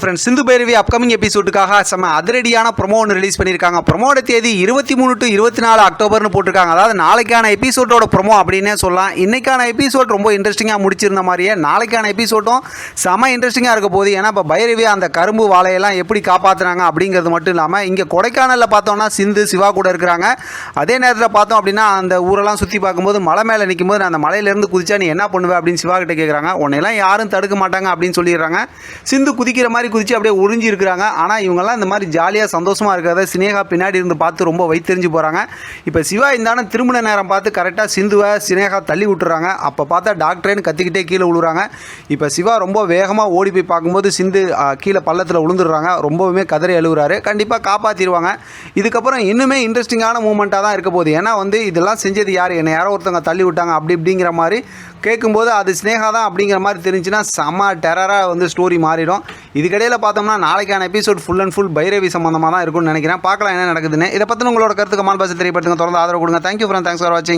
Friends Sindhu Bhairavi upcoming எபிசோடுக்காக செம்ம அதிரடியான ப்ரொமோ ஒன்று ரிலீஸ் பண்ணியிருக்காங்க. ப்ரொமோட தேதி இருபத்தி மூணு டு இருபத்தி நாலு அக்டோபர்னு போட்டிருக்காங்க. அதாவது நாளைக்கான எபிசோடோட ப்ரொமோ அப்படின்னே சொல்லலாம். இன்றைக்கான எபிசோட் ரொம்ப இன்ட்ரெஸ்டிங்காக முடிச்சிருந்த மாதிரியே நாளைக்கான எபிசோட்டும் செம இன்ட்ரெஸ்டிங்காக இருக்க போகுது. ஏன்னா இப்போ பைரவி அந்த கரும்பு வாழையெல்லாம் எப்படி காப்பாற்றுறாங்க அப்படிங்கிறது மட்டும் இல்லாமல் இங்கே கொடைக்கானலில் பார்த்தோம்னா சிந்து சிவா கூட இருக்கிறாங்க. அதே நேரத்தில் பார்த்தோம் அப்படின்னா அந்த ஊரெல்லாம் சுற்றி பார்க்கும்போது மலை மேலே நிற்கும் போது நான் அந்த மலையிலேருந்து குதிச்சா நீ என்ன பண்ணுவேன் அப்படின்னு சிவா கிட்ட கேட்குறாங்க உன்னையெல்லாம் யாரும் தடுக்க மாட்டாங்க அப்படின்னு சொல்லிடுறாங்க. சிந்து குதிக்கிற மாதிரி குதிச்சு அப்படியே உறிஞ்சி இருக்கிறாங்க. ஆனால் இவங்கெல்லாம் இந்த மாதிரி ஜாலியாக சந்தோஷமாக இருக்கிறத சினேகா பின்னாடி இருந்து பார்த்து ரொம்ப வைத்தெரிஞ்சு போகிறாங்க இப்போ சிவா இந்தான திருமண நேரம் பார்த்து கரெக்டாக சிந்துவை சினேகா தள்ளி விட்டுறாங்க. அப்போ பார்த்தா டாக்டரேன்னு கத்திக்கிட்டே கீழே விழுறாங்க இப்போ சிவா ரொம்ப வேகமாக ஓடி போய் பார்க்கும்போது சிந்து கீழே பள்ளத்தில் விழுந்துடுறாங்க ரொம்பவுமே கதறி அழுகுறாரு கண்டிப்பாக காப்பாற்றிடுவாங்க இதுக்கப்புறம் இன்னுமே இன்ட்ரெஸ்டிங்கான மூமெண்ட்டாக தான் இருக்க போகுது. ஏன்னா வந்து இதெல்லாம் செஞ்சது யார்? என்னை யாரோ ஒருத்தவங்க தள்ளி விட்டாங்க. அப்படி இப்படிங்கிற மாதிரி கேட்கும்போது அது ஸ்னேகா தான் அப்படிங்கிற மாதிரி தெரிஞ்சுன்னா செம்ம டெரராக வந்து ஸ்டோரி மாறிடும். இதுக்கடையில் பார்த்தோம்னா நாளைக்கான episode full and full Bhairavi சம்மந்தமாக தான் இருக்கும்னு நினைக்கிறேன். பார்க்கலாம் என்ன நடக்குதுன்னு. இதை பற்றின உங்களோட கருத்து கமால் பாசி தெரியப்படுத்துங்க. தொடர்ந்து ஆதரவு கொடுங்க. தேங்க்யூ ஃப்ரெண்ட் தேங்க்ஸ் ஃபார் வாட்சிங்